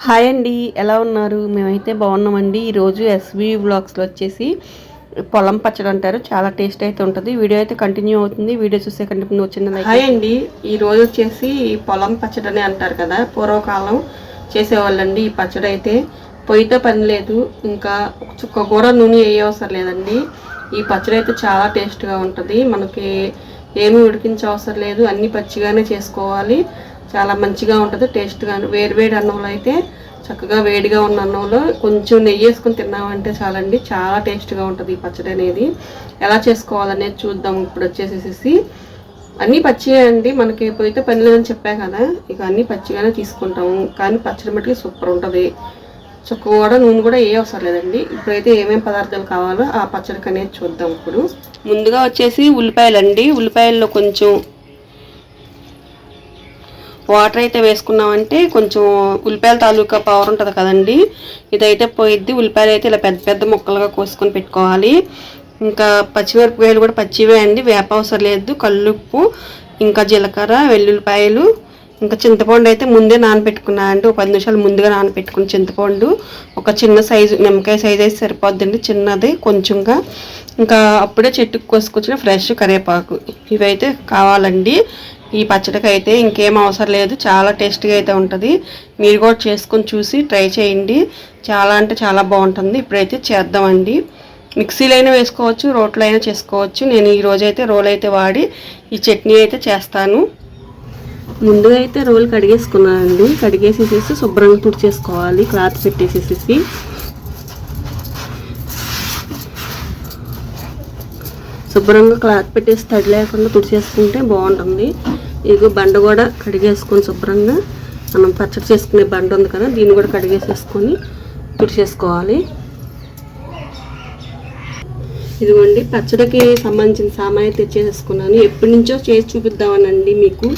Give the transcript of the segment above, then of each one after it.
Hi అండి ఎలా ఉన్నారు? మేమైతే బాగున్నామండి. ఈరోజు ఎస్వి బ్లాగ్స్లో వచ్చేసి పొలం పచ్చడి అంటారు. చాలా టేస్ట్ అయితే ఉంటుంది. వీడియో అయితే కంటిన్యూ అవుతుంది. వీడియో చూసే కంటిన్యూ వచ్చింది హాయ్ అండి. ఈ రోజు వచ్చేసి పొలం పచ్చడి అని అంటారు కదా పూర్వకాలం చేసేవాళ్ళండి ఈ పచ్చడి అయితే. పొయ్యితో పని లేదు. ఇంకా చుక్క కూడా నూనె వేయ అవసరం లేదండి. ఈ పచ్చడి అయితే చాలా టేస్ట్గా ఉంటుంది. మనకి ఏమి ఉడికించవసరం లేదు. అన్ని పచ్చిగానే చేసుకోవాలి. చాలా మంచిగా ఉంటుంది టేస్ట్గా వేడి వేడి అన్నంలో అయితే చక్కగా వేడిగా ఉన్న అన్నంలో కొంచెం నెయ్యి వేసుకొని తిన్నామంటే చాలండి. చాలా టేస్ట్గా ఉంటుంది ఈ పచ్చడి అనేది. ఎలా చేసుకోవాలనేది చూద్దాం. ఇప్పుడు వచ్చేసేసి అన్నీ పచ్చిగా అండి. మనకి పోయితే పని లేదని చెప్పా కదా ఇక అన్నీ పచ్చిగానే తీసుకుంటాము. కానీ పచ్చడి మట్టుకి సూపర్ ఉంటుంది. చుక్క కూడా నూనె కూడా ఏ అవసరం లేదండి. ఇప్పుడైతే ఏమేమి పదార్థాలు కావాలో ఆ పచ్చడికి అనేది చూద్దాం ఇప్పుడు. ముందుగా వచ్చేసి ఉల్లిపాయలు అండి ఉల్లిపాయల్లో కొంచెం వాటర్ అయితే వేసుకున్నామంటే కొంచెం ఉల్లిపాయల తాలూకా పవర్ ఉంటుంది కదండి. ఇదైతే పోయిద్ది. ఉల్లిపాయలు అయితే ఇలా పెద్ద పెద్ద ముక్కలుగా కోసుకొని పెట్టుకోవాలి. ఇంకా పచ్చిమిరపకాయలు కూడా పచ్చివే అండి. వేప అవసరం లేదు. కల్లుప్పు ఇంకా జీలకర్ర వెల్లుల్లిపాయలు ఇంకా చింతపండు అయితే ముందే నానబెట్టుకున్నా అండి. ఒక పది నిమిషాలు ముందుగా నానబెట్టుకున్న చింతపండు. ఒక చిన్న సైజు నిమ్మకాయ సైజు అయితే సరిపోద్దండి. చిన్నది కొంచెంగా. ఇంకా అప్పుడే చెట్టుకు కోసుకొచ్చిన ఫ్రెష్ కరివేపాకు. ఇవైతే కావాలండి. ఈ పచ్చడికి అయితే ఇంకేం అవసరం లేదు. చాలా టేస్టీగా అయితే ఉంటుంది. మీరు కూడా చేసుకొని చూసి ట్రై చేయండి. చాలా అంటే చాలా బాగుంటుంది. ఇప్పుడైతే చేద్దామండి. మిక్సీలో అయినా వేసుకోవచ్చు రోట్లో అయినా చేసుకోవచ్చు. నేను ఈ అయితే రోల్ అయితే వాడి ఈ చట్నీ అయితే చేస్తాను. ముందుగా అయితే రోల్ కడిగేసుకున్నానండి. కడిగేసేసేసి శుభ్రంగా తుడిచేసుకోవాలి. క్లాత్ పెట్టేసేసేసి. శుభ్రంగా క్లాత్ పెట్టేసి తడి లేకుండా తుడిచేసుకుంటే బాగుంటుంది. ఇదిగో బండ కూడా కడిగేసుకొని శుభ్రంగా మనం పచ్చడి చేసుకునే బండ ఉంది కదా దీన్ని కూడా కడిగేసేసుకొని తుడిచేసుకోవాలి. ఇదిగోండి పచ్చడికి సంబంధించిన సామాన్ తెచ్చేసేసుకున్నాను. ఎప్పటి నుంచో చేసి చూపిద్దామనండి మీకు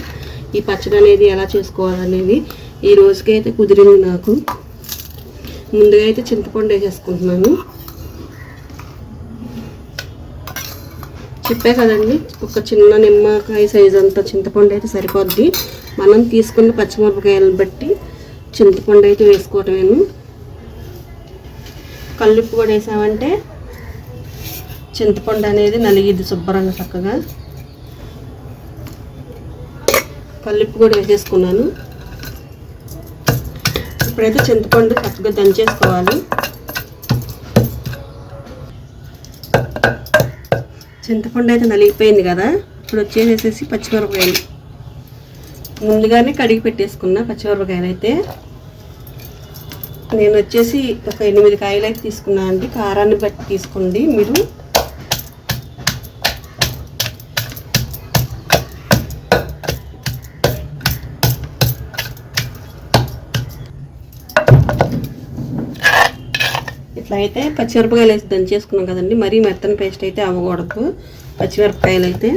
ఈ పచ్చడి అనేది ఎలా చేసుకోవాలనేది. ఈ రోజుకి అయితే కుదిరింది నాకు. ముందుగా అయితే చింతపండు వేసేసుకుంటున్నాను. చెప్పే కదండి ఒక చిన్న నిమ్మకాయ సైజ్ అంత చింతపండు అయితే సరిపోద్ది. మనం తీసుకున్న పచ్చిమిరపకాయలను బట్టి చింతపండు అయితే వేసుకోవటమేను. కల్లుప్పు కూడా వేసామంటే చింతపండు అనేది నలిగిద్ది శుభ్రంగా చక్కగా. కల్లుప్పు కూడా వేసేసుకున్నాను. ఇప్పుడైతే చింతపండు చక్కగా దంచేసుకోవాలి. చింతపండు అయితే నలిగిపోయింది కదా ఇప్పుడు వచ్చేసేసి పచ్చిమిరపకాయలు. ముందుగానే కడిగి పెట్టేసుకున్నా పచ్చిమిరపకాయలు అయితే. నేను వచ్చేసి ఒక ఎనిమిది కాయలు అయితే తీసుకున్నాను అండి కారాన్ని బట్టి తీసుకోండి మీరు. ఇట్లా అయితే పచ్చిమిరపకాయలు వేసి దంచేసుకున్నాం కదండి. మరీ మెత్తని పేస్ట్ అయితే అవ్వకూడదు. పచ్చిమిరపకాయలు అయితే.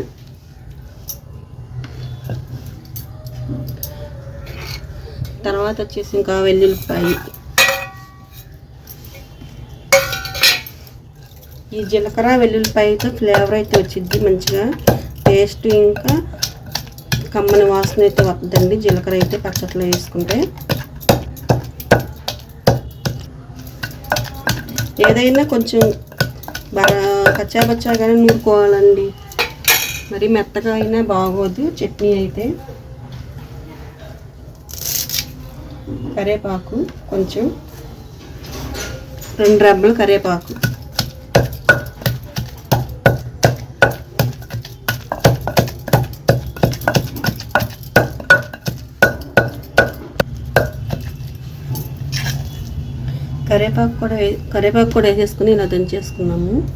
తర్వాత వచ్చేసి ఇంకా వెల్లుల్లిపాయ. ఈ జీలకర్ర వెల్లుల్లిపాయతో ఫ్లేవర్ అయితే వచ్చింది మంచిగా. టేస్ట్ ఇంకా కమ్మని వాసన అయితే వస్తుందండి జీలకర్ర అయితే పచ్చట్లో వేసుకుంటే. ఏదైనా కొంచెం బాగా కచ్చాబచ్చాగానే నూరుకోవాలండి. మరి మెత్తగా అయినా బాగోదు చట్నీ అయితే. కరేపాకు కొంచెం రెండు రెబ్బలు కరేపాకు. కరేపాకు కూడా వే- కరేపాకు కూడా వేసేసుకుని ఇలా దంచేసుకున్నాము.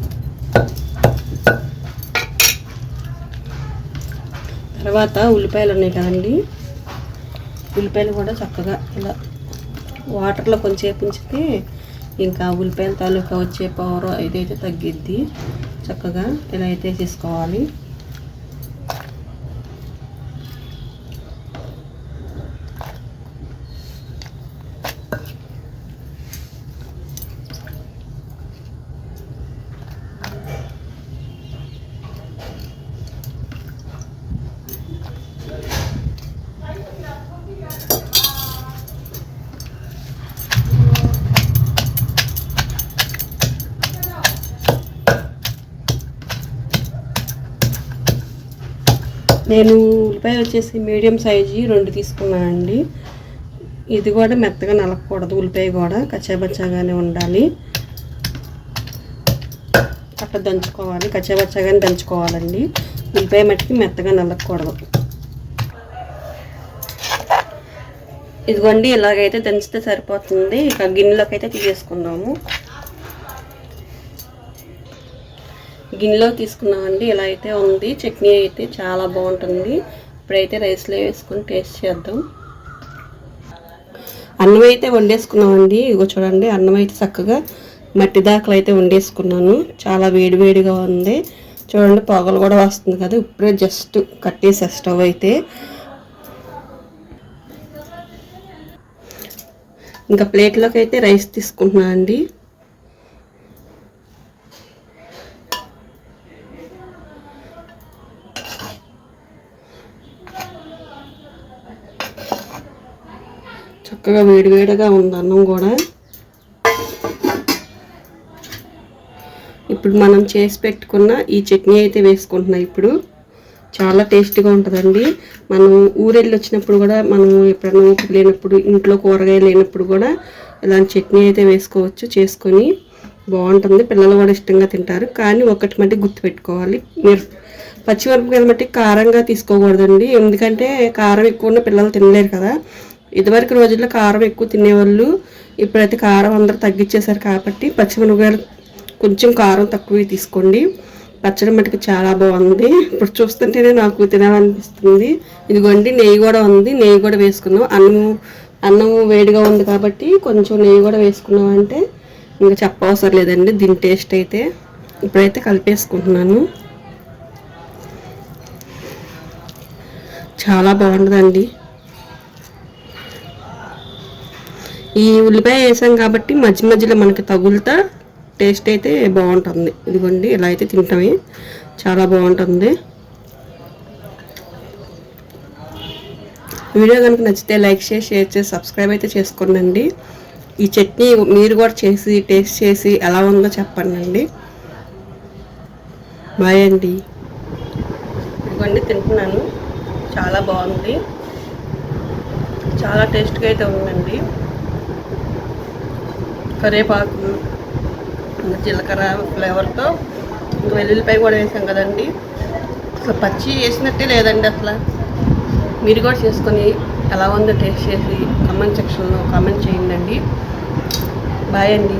తర్వాత ఉల్లిపాయలు ఉన్నాయి కదండి. ఉల్లిపాయలు కూడా చక్కగా ఇలా వాటర్లో కొంచెంసేపు ఉంచితే ఇంకా ఉల్లిపాయల తాలూకా వచ్చే పవర్ ఇదైతే తగ్గిద్ది. చక్కగా ఇలా అయితే చేసుకోవాలి నేను ఉల్లిపాయ వచ్చేసి మీడియం సైజు రెండు తీసుకున్నానండి. ఇది కూడా మెత్తగా నలకూడదు ఉల్లిపాయ కూడా కచ్చాబచ్చాగానే ఉండాలి. అట్లా దంచుకోవాలి కచ్చాబచ్చాగానే దంచుకోవాలండి. ఉల్లిపాయ మట్టికి మెత్తగా నలకూడదు. ఇదిగోండి ఇలాగైతే దంచితే సరిపోతుంది. ఇక గిన్నెలోకి అయితే తీసేసుకుందాము. గిన్నెలో తీసుకున్నామండి. ఇలా అయితే ఉంది. చట్నీ అయితే చాలా బాగుంటుంది. ఇప్పుడైతే రైస్లో వేసుకొని టేస్ట్ చేద్దాం. అన్నం అయితే వండేసుకున్నామండి. ఇగో చూడండి అన్నం అయితే చక్కగా మట్టి దాకలు అయితే వండేసుకున్నాను. చాలా వేడివేడిగా ఉంది. చూడండి పొగలు కూడా వస్తుంది కదా. ఇప్పుడే జస్ట్ కట్టేసే స్టవ్ అయితే. ఇంకా ప్లేట్లోకి అయితే రైస్ తీసుకుంటున్నాను అండి చక్కగా వేడివేడిగా ఉంది అన్నం కూడా. ఇప్పుడు మనం చేసి పెట్టుకున్న ఈ చట్నీ అయితే వేసుకుంటున్నాం ఇప్పుడు. చాలా టేస్టీగా ఉంటుందండి. మనం ఊరెళ్ళి వచ్చినప్పుడు కూడా మనం ఎప్పుడైనా ఊపిరి లేనప్పుడు ఇంట్లో కూరగాయలు లేనప్పుడు కూడా ఇలాంటి చట్నీ అయితే వేసుకోవచ్చు చేసుకొని. బాగుంటుంది. పిల్లలు కూడా ఇష్టంగా తింటారు. కానీ ఒకటి మట్టి గుర్తుపెట్టుకోవాలి. మీరు పచ్చిమిరపకాయలు మట్టి కారంగా తీసుకోకూడదండి. ఎందుకంటే కారం ఎక్కువ ఉన్న పిల్లలు తినలేరు కదా. ఇదివరకు రోజుల్లో కారం ఎక్కువ తినేవాళ్ళు ఇప్పుడైతే కారం అందరూ తగ్గించేశారు కాబట్టి పచ్చిమిరపకాయలు కొంచెం కారం తక్కువ తీసుకోండి. పచ్చడి మటుకు చాలా బాగుంది. ఇప్పుడు చూస్తుంటేనే నాకు తినాలనిపిస్తుంది. ఇదిగోండి నెయ్యి కూడా ఉంది. నెయ్యి కూడా వేసుకున్నాం. అన్నం అన్నం వేడిగా ఉంది కాబట్టి కొంచెం నెయ్యి కూడా వేసుకున్నాం అంటే ఇంకా చెప్పవసరం లేదండి. దీని టేస్ట్ అయితే ఇప్పుడైతే కలిపేసుకుంటున్నాను. చాలా బాగుంటుందండి ఈ ఉల్లిపాయ వేసాం కాబట్టి మధ్య మధ్యలో మనకి తగులుతా టేస్ట్ అయితే బాగుంటుంది. ఇదిగోండి ఇలా అయితే తింటామే. చాలా బాగుంటుంది. వీడియో కనుక నచ్చితే లైక్ చేసి షేర్ చేసి సబ్స్క్రైబ్ అయితే చేసుకోనండి. ఈ చట్నీ మీరు కూడా చేసి టేస్ట్ చేసి ఎలా ఉందో చెప్పండి బాయ్ అండి. ఇదిగోండి తింటున్నాను. చాలా బాగుంది. చాలా టేస్ట్గా అయితే ఉందండి. కరివేపాకు జీలకర్ర ఫ్లేవర్తో వెల్లుల్లిపాయ కూడా వేసాం కదండి. అసలు పచ్చి వేసినట్టే లేదండి అసలు. మీరు కూడా చేసుకొని ఎలా ఉందో టేస్ట్ చేసి కామెంట్ సెక్షన్లో కామెంట్ చేయండి బాయ్ అండి.